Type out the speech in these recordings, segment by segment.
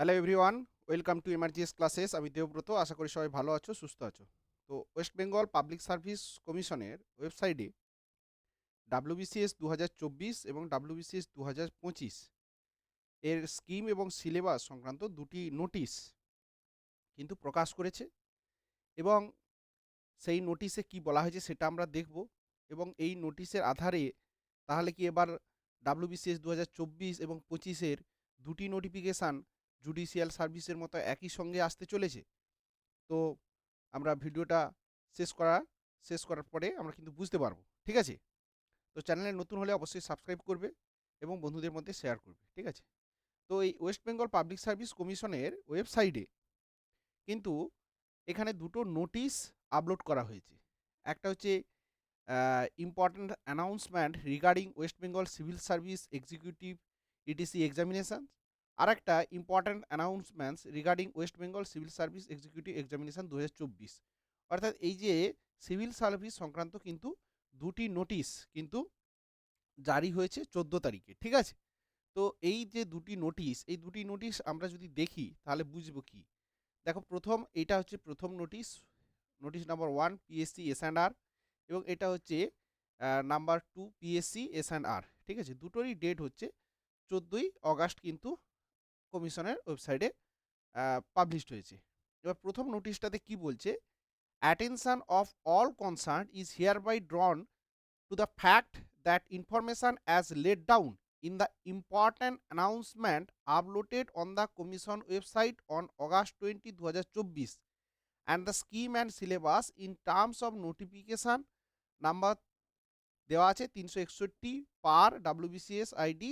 Hello everyone welcome to এমার্জিএস classes আমি দেবব্রত, আশা করি সবাই ভালো আছো, সুস্থ আছো। তো ওয়েস্ট বেঙ্গল পাবলিক সার্ভিস কমিশনের ওয়েবসাইটে ডাব্লিউবিসিএস দু এবং ডাব্লিউবিসিএস দু এর স্কিম এবং সিলেবাস সংক্রান্ত দুটি নোটিশ কিন্তু প্রকাশ করেছে এবং সেই নোটিশে কি বলা হয়েছে সেটা আমরা দেখব এবং এই নোটিশের আধারে তাহলে কি এবার ডাব্লিউবিসিএস দু এবং পঁচিশের দুটি নোটিফিকেশান জুডিশিয়াল সার্ভিসের মতো একই সঙ্গে আসতে চলেছে। তো আমরা ভিডিওটা শেষ করা, শেষ করার পরে আমরা কিন্তু বুঝতে পারব, ঠিক আছে? তো চ্যানেলে নতুন হলে অবশ্যই সাবস্ক্রাইব করবে এবং বন্ধুদের মধ্যে শেয়ার করবে, ঠিক আছে? তো এই ওয়েস্ট বেঙ্গল পাবলিক সার্ভিস কমিশনের ওয়েবসাইটে কিন্তু এখানে দুটো নোটিশ আপলোড করা হয়েছে। একটা হচ্ছে important announcement regarding West Bengal civil service executive ETC examination আর একটা important announcements regarding West Bengal civil service executive examination দু অর্থাৎ এই যে সিভিল সার্ভিস সংক্রান্ত কিন্তু দুটি নোটিশ কিন্তু জারি হয়েছে চোদ্দ তারিখে, ঠিক আছে? তো এই যে দুটি নোটিশ এই দুটি নোটিশ আমরা যদি দেখি তাহলে বুঝব কি? দেখো প্রথম এটা হচ্ছে প্রথম notice notice number one PSC S and R এবং এটা হচ্ছে number two PSC S and R ঠিক আছে? দুটোরই ডেট হচ্ছে চোদ্দোই অগাস্ট কিন্তু কমিশনের ওয়েবসাইটে পাবলিশড হয়েছে। এবার প্রথম নোটিশটাতে কি বলছে? Attention of all concern is hereby drawn to the fact that information as laid down in in the important announcement uploaded on the commission website on August 20, 2024 and the scheme and syllabus in terms of notification number দেওয়া আছে তিনশো একষট্টি পার WBCS ID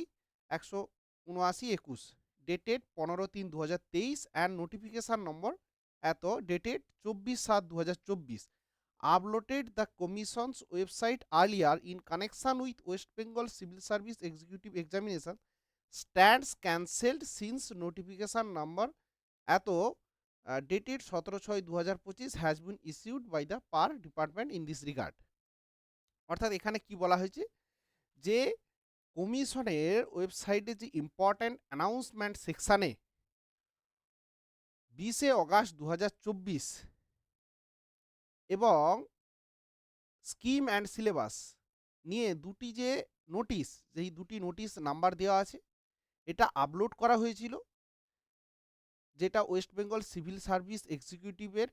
একশো উনআশি একুশ। Dated পনেরো তিন দু হাজার তেইশ অ্যান্ড নোটিফিকেশান নম্বর এত ডেটেড চব্বিশ সাত দু হাজার চব্বিশ। Uploaded the commissions website earlier in connection with West Bengal civil service executive examination stands cancelled since notification number এত ডেটেড সতেরো ছয় দু হাজার পঁচিশ has been issued by the per department in this regard অর্থাৎ এখানে কি বলা হয়েছে? যে কমিশনের ওয়েবসাইটে যে ইম্পর্ট্যান্ট অ্যানাউন্সমেন্ট সেকশানে বিশে অগাস্ট দু হাজার চব্বিশ এবং স্কিম অ্যান্ড সিলেবাস নিয়ে দুটি যে নোটিশ যেই দুটি নোটিশ নাম্বার দেওয়া আছে, এটা আপলোড করা হয়েছিল, যেটা ওয়েস্ট বেঙ্গল সিভিল সার্ভিস এক্সিকিউটিভের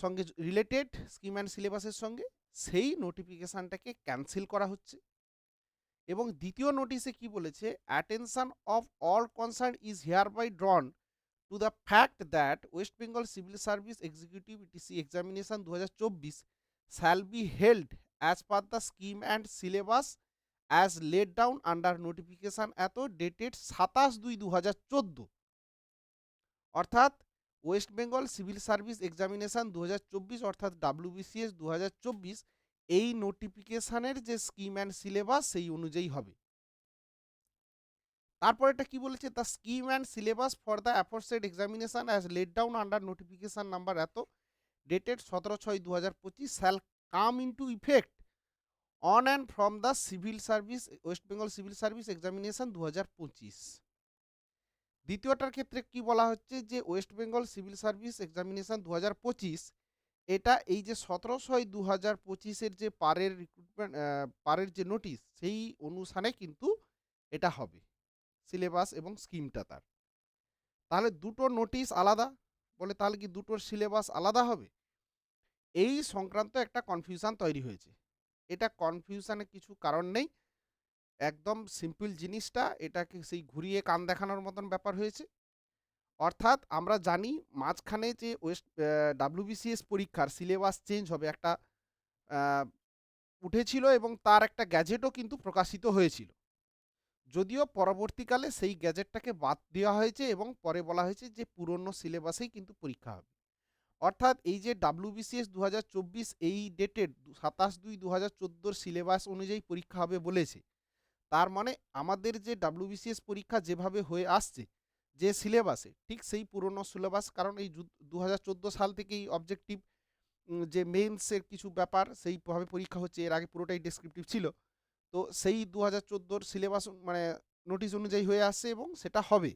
সঙ্গে রিলেটেড স্কিম অ্যান্ড সিলেবাসের সঙ্গে, সেই নোটিফিকেশানটাকে ক্যান্সেল করা হচ্ছে। এবং দ্বিতীয় নোটিশে কি বলেছে? Attention of all concern is hereby drawn to the fact that West Bengal civil service executive TC examination দু হাজার চব্বিশ shall be held as per the scheme and syllabus as laid down under notification এত dated সাতাশ দুই দু হাজার চোদ্দ। অর্থাৎ West Bengal civil service examination দু হাজার চব্বিশ অর্থাৎ ডাব্লিউবিসিএস দু হাজার চব্বিশ এই নোটিফিকেশানের যে স্কিম অ্যান্ড সিলেবাস সেই অনুযায়ী হবে। তারপর এটা কি বলেছে? The scheme and syllabus for the aforesaid examination as laid down under notification number এত ডেটেড সতেরো ছয় দু হাজার পঁচিশ shall come into effect on and from the civil service West Bengal civil service examination দু হাজার পঁচিশ। দ্বিতীয়টার ক্ষেত্রে কি বলা হচ্ছে? যে West Bengal civil service examination দু হাজার পঁচিশ এটা এই যে সতেরো ছয় দু হাজার পঁচিশের যে পারের রিক্রুটমেন্ট পারের যে নোটিশ সেই অনুসারে কিন্তু এটা হবে। সিলেবাস এবং স্কিমটা তার। তাহলে দুটো নোটিশ আলাদা? বলে তাহলে কি দুটোর সিলেবাস আলাদা হবে? এই সংক্রান্ত একটা কনফিউশন তৈরি হয়েছে। এটা কনফিউশানের কিছু কারণ নেই। একদম সিম্পল জিনিসটা, এটাকে সেই ঘুরিয়ে কান দেখানোর মতন ব্যাপার হয়েছে। অর্থাৎ আমরা জানি মাঝখানে যে ওয়েস্ট ডাব্লিউবিসিএস পরীক্ষার সিলেবাস চেঞ্জ হবে, একটা উঠেছিল এবং তার একটা গ্যাজেটও কিন্তু প্রকাশিত হয়েছিল। যদিও পরবর্তীকালে সেই গ্যাজেটটাকে বাদ দেওয়া হয়েছে এবং পরে বলা হয়েছে যে পুরনো সিলেবাসেই কিন্তু পরীক্ষা হবে। অর্থাৎ এই যে ডাব্লিউবিসিএস দু এই ডেটের সাতাশ দুই দু হাজার চোদ্দোর সিলেবাস অনুযায়ী পরীক্ষা হবে বলেছে, তার মানে আমাদের যে ডাব্লিউবিসিএস পরীক্ষা যেভাবে হয়ে আসছে যে সিলেবাসে ঠিক সেই পুরনো সিলেবাস কারণ এই দু হাজার চোদ্দ সাল থেকেই অবজেক্টিভ যে মেন্সের কিছু ব্যাপার সেইভাবে পরীক্ষা হচ্ছে, এর আগে পুরোটাই ডেসক্রিপটিভ ছিল। তো সেই দু হাজার সিলেবাস মানে নোটিশ অনুযায়ী হয়ে আসছে এবং সেটা হবে।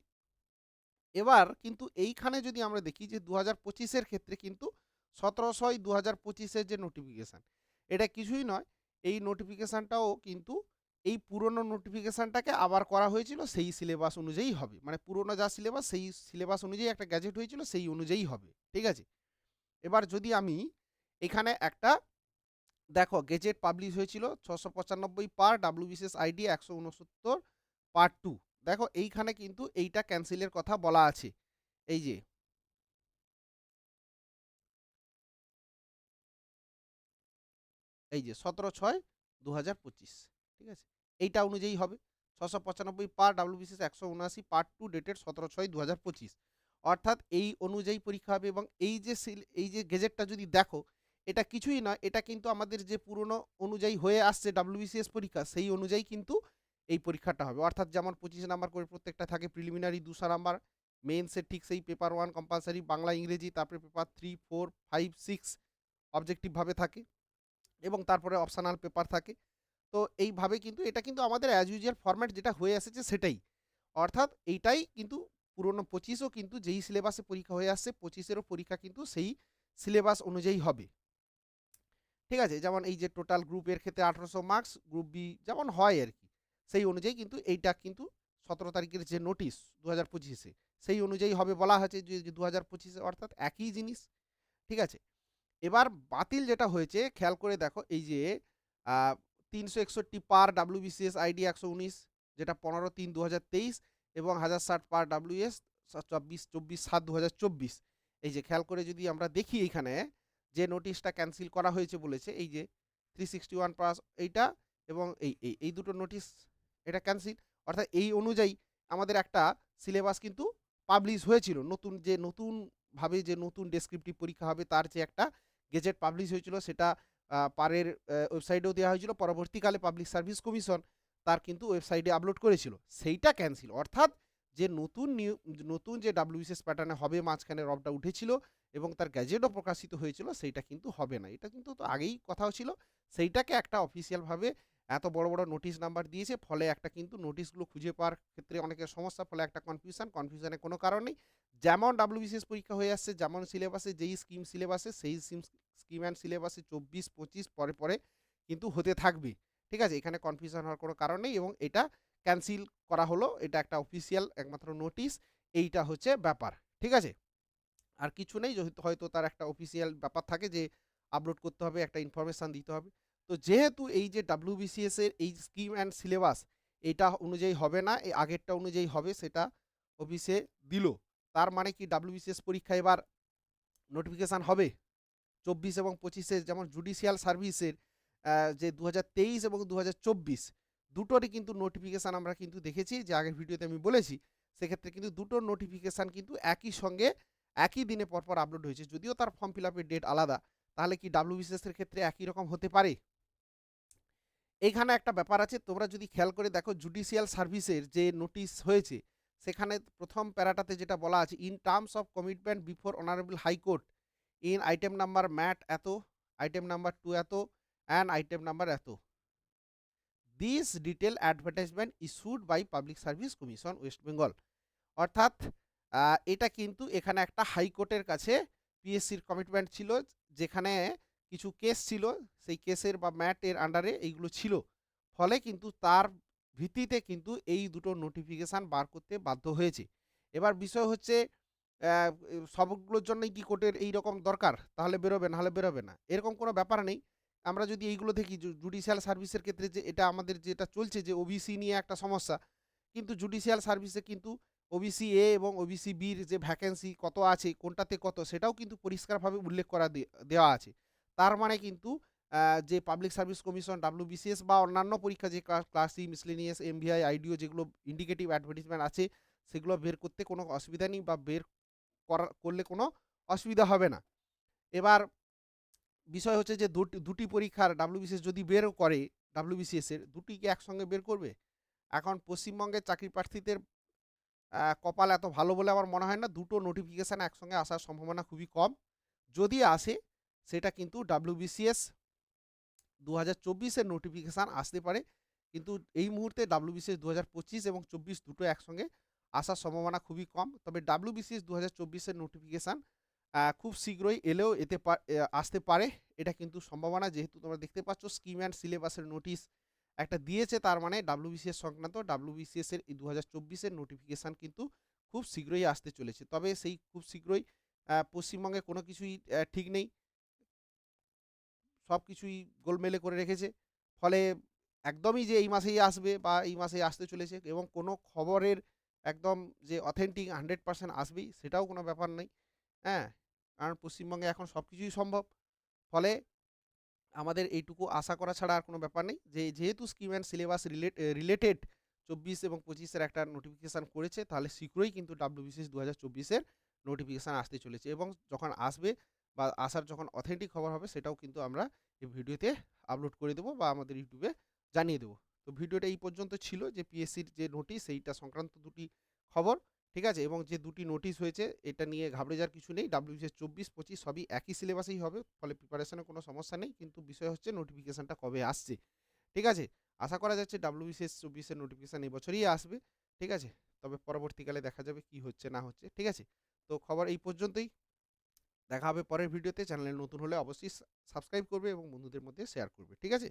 এবার কিন্তু এইখানে যদি আমরা দেখি যে দু হাজার পঁচিশের ক্ষেত্রে কিন্তু সতেরোশোই দু হাজার পঁচিশের যে নোটিফিকেশান এটা কিছুই নয়। এই নোটিফিকেশানটাও কিন্তু এই পুরনো নোটিফিকেশানটাকে আবার করা হয়েছিল সেই সিলেবাস অনুযায়ী হবে। মানে পুরনো যা সিলেবাস সেই সিলেবাস অনুযায়ী একটা গ্যাজেট হয়েছিল, সেই অনুযায়ী হবে। ঠিক আছে? এবার যদি আমি এখানে একটা, দেখো গেজেট পাবলিশ হয়েছিল ছশো পঁচানব্বই পার ডাব্লিউবিসিএস আইডি একশো উনসত্তর পার্ট টু দেখো, এইখানে কিন্তু এইটা ক্যান্সেলের কথা বলা আছে। এই যে এই যে, সতেরো ছয় দু হাজার পঁচিশ। ঠিক আছে? এইটা অনুযায়ী হবে। ছশো পঁচানব্বই পার ডাব্লিউবিসিএস একশো উনআশি পার্ট টু ডেটেড সতেরো ছয় দু হাজার পঁচিশ। অর্থাৎ এই অনুযায়ী পরীক্ষা হবে এবং এই যে সিল- এই যে গেজেটটা যদি দেখো, এটা কিছুই নয়, এটা কিন্তু আমাদের যে পুরনো অনুযায়ী হয়ে আসছে ডাব্লিউবিসিএস পরীক্ষা, সেই অনুযায়ী কিন্তু এই পরীক্ষাটা হবে। অর্থাৎ যেমন পঁচিশ নাম্বার করে প্রত্যেকটা থাকে, প্রিলিমিনারি দুশো নাম্বার মেন্সের ঠিক সেই পেপার ওয়ান কম্পালসারি, বাংলা, ইংরেজি, তারপরে paper three, four, five, six, অবজেক্টিভভাবে থাকে এবং তারপরে অপশনাল পেপার থাকে। তো এইভাবে কিন্তু এটা কিন্তু আমাদের অ্যাজ ইউজুয়াল ফরম্যাট যেটা হয়ে এসেছে সেটাই। অর্থাৎ এইটাই কিন্তু পুরনো পঁচিশও কিন্তু যেই সিলেবাসে পরীক্ষা হয়ে আসছে, পঁচিশেরও পরীক্ষা কিন্তু সেই সিলেবাস অনুযায়ী হবে। ঠিক আছে? যেমন এই যে টোটাল গ্রুপের ক্ষেত্রে আঠারোশো মার্কস গ্রুপ বি যেমন হয় আর কি, সেই অনুযায়ী কিন্তু এইটা কিন্তু সতেরো তারিখের যে নোটিশ দু হাজার পঁচিশে, সেই অনুযায়ী হবে বলা হয়েছে যে দু হাজার পঁচিশে অর্থাৎ একই জিনিস। ঠিক আছে? এবার বাতিল যেটা হয়েছে, খেয়াল করে দেখো এই যে তিনশো একষট্টি পার ডাব্লিউবিসিএস আইডি একশো উনিশ, যেটা পনেরো তিন দু হাজার তেইশ এবং হাজার ষাট পার ডাব্লিউএস চব্বিশ চব্বিশ সাত দু হাজার চব্বিশ। এই যে খেয়াল করে যদি আমরা দেখি এইখানে, যে নোটিশটা ক্যান্সেল করা হয়েছে বলেছে, এই যে থ্রি সিক্সটি ওয়ান প্লাস এইটা এবং এই এই এই দুটো নোটিশ এটা ক্যান্সেল অর্থাৎ এই অনুযায়ী আমাদের একটা সিলেবাস কিন্তু পাবলিশ হয়েছিল। নতুন যে, নতুনভাবে যে, নতুন ডেসক্রিপটিভ পরীক্ষা হবে, তার যে একটা গেজেট পাবলিশ হয়েছিল, সেটা পারের ওয়েবসাইটেও দেওয়া হয়েছিল। পরবর্তীকালে পাবলিক সার্ভিস কমিশন তার কিন্তু ওয়েবসাইটে আপলোড করেছিল। সেইটা ক্যান্সেল। অর্থাৎ যে নতুন নতুন যে ডাব্লিউবিসিএস প্যাটার্নে হবে মাঝখানে রবটা উঠেছিল এবং তার গ্যাজেটও প্রকাশিত হয়েছিল, সেইটা কিন্তু হবে না। এটা কিন্তু তো আগেই কথাও ছিল। সেইটাকে একটা অফিসিয়ালভাবে এত বড় বড় নোটিশ নাম্বার দিয়েছে। ফলে একটা কিন্তু নোটিশগুলো খুঁজে পাওয়ার ক্ষেত্রে অনেকের সমস্যা, ফলে একটা কনফিউশন কনফিউশনের কোনো কারণ নেই। যেমন ডাব্লিউবিসিএস পরীক্ষা হয়ে আসছে, যেমন সিলেবাসে যেই স্কিম সিলেবাসে সেই স্কিম স্কিম অ্যান্ড সিলেবাসে চব্বিশ, পঁচিশ, পরে পরে কিন্তু হতে থাকবে। ঠিক আছে? এখানে কনফিউশন হওয়ার কোনো কারণ নেই এবং এটা ক্যান্সেল করা হলো। এটা একটা অফিসিয়াল একমাত্র নোটিশ এইটা হচ্ছে ব্যাপার। ঠিক আছে? আর কিছু নেই হয়তো তার একটা অফিসিয়াল ব্যাপার থাকে যে আপলোড করতে হবে, একটা ইনফরমেশান দিতে হবে। তো যেহেতু এই যে ডাব্লিউবিসিএস এর এই স্কিম অ্যান্ড সিলেবাস এটা অনুযায়ী হবে না, এই আগেরটা অনুযায়ী হবে, সেটা অফিসে দিল। তার মানে কি ডাব্লিউবিসিএস পরীক্ষা এবার নোটিফিকেশান হবে। চব্বিশ এবং পঁচিশে যেমন জুডিশিয়াল সার্ভিসের যে দু তেইশ এবং দু হাজার চব্বিশ, দুটোরই কিন্তু নোটিফিকেশান আমরা কিন্তু দেখেছি, যে আগের ভিডিওতে আমি বলেছি। সেক্ষেত্রে কিন্তু দুটো নোটিফিকেশান কিন্তু একই সঙ্গে একই দিনে পরপর আপলোড হয়েছে। যদিও তার ফর্ম ফিল আপের ডেট আলাদা, তাহলে কি ডাব্লিউবিসিএস এর ক্ষেত্রে একই রকম হতে পারে? এইখানে একটা ব্যাপার আছে, তোমরা যদি খেয়াল করে দেখো জুডিশিয়াল সার্ভিসের যে নোটিশ হয়েছে সেখানে প্রথম প্যারাটাতে যেটা বলা আছে in terms of commitment before honourable high court in item number mat এত আইটেম নাম্বার টু এত অ্যান্ড আইটেম নাম্বার এত। This detail advertisement issued by Public Service Commission West Bengal অর্থাৎ এটা কিন্তু এখানে একটা হাইকোর্টের কাছে পিএসসির কমিটমেন্ট ছিল, যেখানে কিছু কেস ছিল, সেই কেসের বা ম্যাটের আন্ডারে এইগুলো ছিল। ফলে কিন্তু তার ভিত্তিতে কিন্তু এই দুটো নোটিফিকেশান বার করতে বাধ্য হয়েছে। এবার বিষয় হচ্ছে সবগুলোর জন্যই কি কোর্টের এই রকম দরকার? তাহলে বেরোবে, নাহলে বেরোবে না। এরকম কোনো ব্যাপার নেই। আমরা যদি এইগুলো দেখি জুডিশিয়াল সার্ভিসের ক্ষেত্রে যে, এটা আমাদের যেটা চলছে যে ওবিসি নিয়ে একটা সমস্যা। কিন্তু জুডিশিয়াল সার্ভিসে কিন্তু ওবিসি এ এবং ওবিসি বির যে ভ্যাকেন্সি কত আছে, কোনটাতে কত, সেটাও কিন্তু পরিষ্কারভাবে উল্লেখ করা দেওয়া আছে। তার মানে কিন্তু যে পাবলিক সার্ভিস কমিশন ডাব্লিউবিসিএস বা অন্যান্য পরীক্ষা যে class C miscellaneous MVI IDO যেগুলো ইন্ডিকেটিভ অ্যাডভার্টিসমেন্ট আছে, সেগুলো বের করতে কোনো অসুবিধা নেই বা বের করা, করলে কোনো অসুবিধা হবে না। এবার বিষয় হচ্ছে যে দুটি দুটি পরীক্ষার ডাব্লিউবিসিএস যদি বের করে ডাব্লিউবিসিএস এর, দুটি কি একসঙ্গে বের করবে? এখন পশ্চিমবঙ্গের চাকরি প্রার্থীদের কপাল এত ভালো বলে আমার মনে হয় না, দুটো নোটিফিকেশান একসঙ্গে আসার সম্ভাবনা খুবই কম। যদি আসে, সেটা কিন্তু ডাব্লিউবিসিএস দু হাজার চব্বিশের নোটিফিকেশান আসতে পারে। কিন্তু এই মুহূর্তে ডাব্লিউবিসিএস দু হাজার পঁচিশ এবং চব্বিশ দুটো একসঙ্গে আসার সম্ভাবনা খুবই কম। তবে ডাব্লিউবিসিএস দু হাজার চব্বিশের নোটিফিকেশান খুব শীঘ্রই এলেও এতে আসতে পারে। এটা কিন্তু সম্ভাবনা যেহেতু তোমরা দেখতে পাচ্ছ স্কিম অ্যান্ড সিলেবাসের নোটিশ একটা দিয়েছে, তার মানে ডাব্লিউবিসিএস সংক্রান্ত ডাব্লিউবিসিএস এর দু হাজার চব্বিশের নোটিফিকেশান কিন্তু খুব শীঘ্রই আসতে চলেছে। তবে সেই খুব শীঘ্রই পশ্চিমবঙ্গে কোনো কিছুই ঠিক নেই। সব কিছুই গোলমেলে করে রেখেছে। ফলে একদমই যে এই মাসেই আসবে বা এই মাসেই আসতে চলেছে এবং কোনো খবরের একদম যে অথেন্টিক হান্ড্রেড পার্সেন্ট আসবেই সেটাও কোনো ব্যাপার নেই। হ্যাঁ? কারণ পশ্চিমবঙ্গে এখন সব কিছুই সম্ভব। ফলে আমাদের এইটুকু আশা করা ছাড়া আর কোনো ব্যাপার নেই। যে যেহেতু scheme and syllabus relate related চব্বিশ এবং পঁচিশের একটা নোটিফিকেশান করেছে, তাহলে শীঘ্রই কিন্তু ডাব্লিউবিসিএস দু হাজার চব্বিশের নোটিফিকেশান আসতে চলেছে এবং যখন আসবে বা আসার যখন অথেন্টিক খবর হবে সেটাও কিন্তু আমরা এই ভিডিওতে আপলোড করে দেবো বা আমাদের ইউটিউবে জানিয়ে দেবো। তো ভিডিওটা এই পর্যন্ত ছিল যে পিএসসির যে নোটিশ সেইটা সংক্রান্ত দুটি খবর, ঠিক আছে? এবং যে দুটি নোটিশ হয়েছে এটা নিয়ে ঘাবড়ে যাওয়ার কিছু নেই। ডাব্লিউবিসিএস চব্বিশ, পঁচিশ সবই একই সিলেবাসেই হবে, ফলে প্রিপারেশনে কোনো সমস্যা নেই। কিন্তু বিষয় হচ্ছে নোটিফিকেশানটা কবে আসছে, ঠিক আছে? আশা করা যাচ্ছে ডাব্লিউবিসিএস চব্বিশের নোটিফিকেশান এবছরই আসবে, ঠিক আছে? তবে পরবর্তীকালে দেখা যাবে কি হচ্ছে না হচ্ছে, ঠিক আছে? তো খবর এই পর্যন্তই। দেখা হবে পরের ভিডিওতে চ্যানেলে নতুন হলে অবশ্যই সাবস্ক্রাইব করবে এবং বন্ধুদের মধ্যে শেয়ার করবে, ঠিক আছে?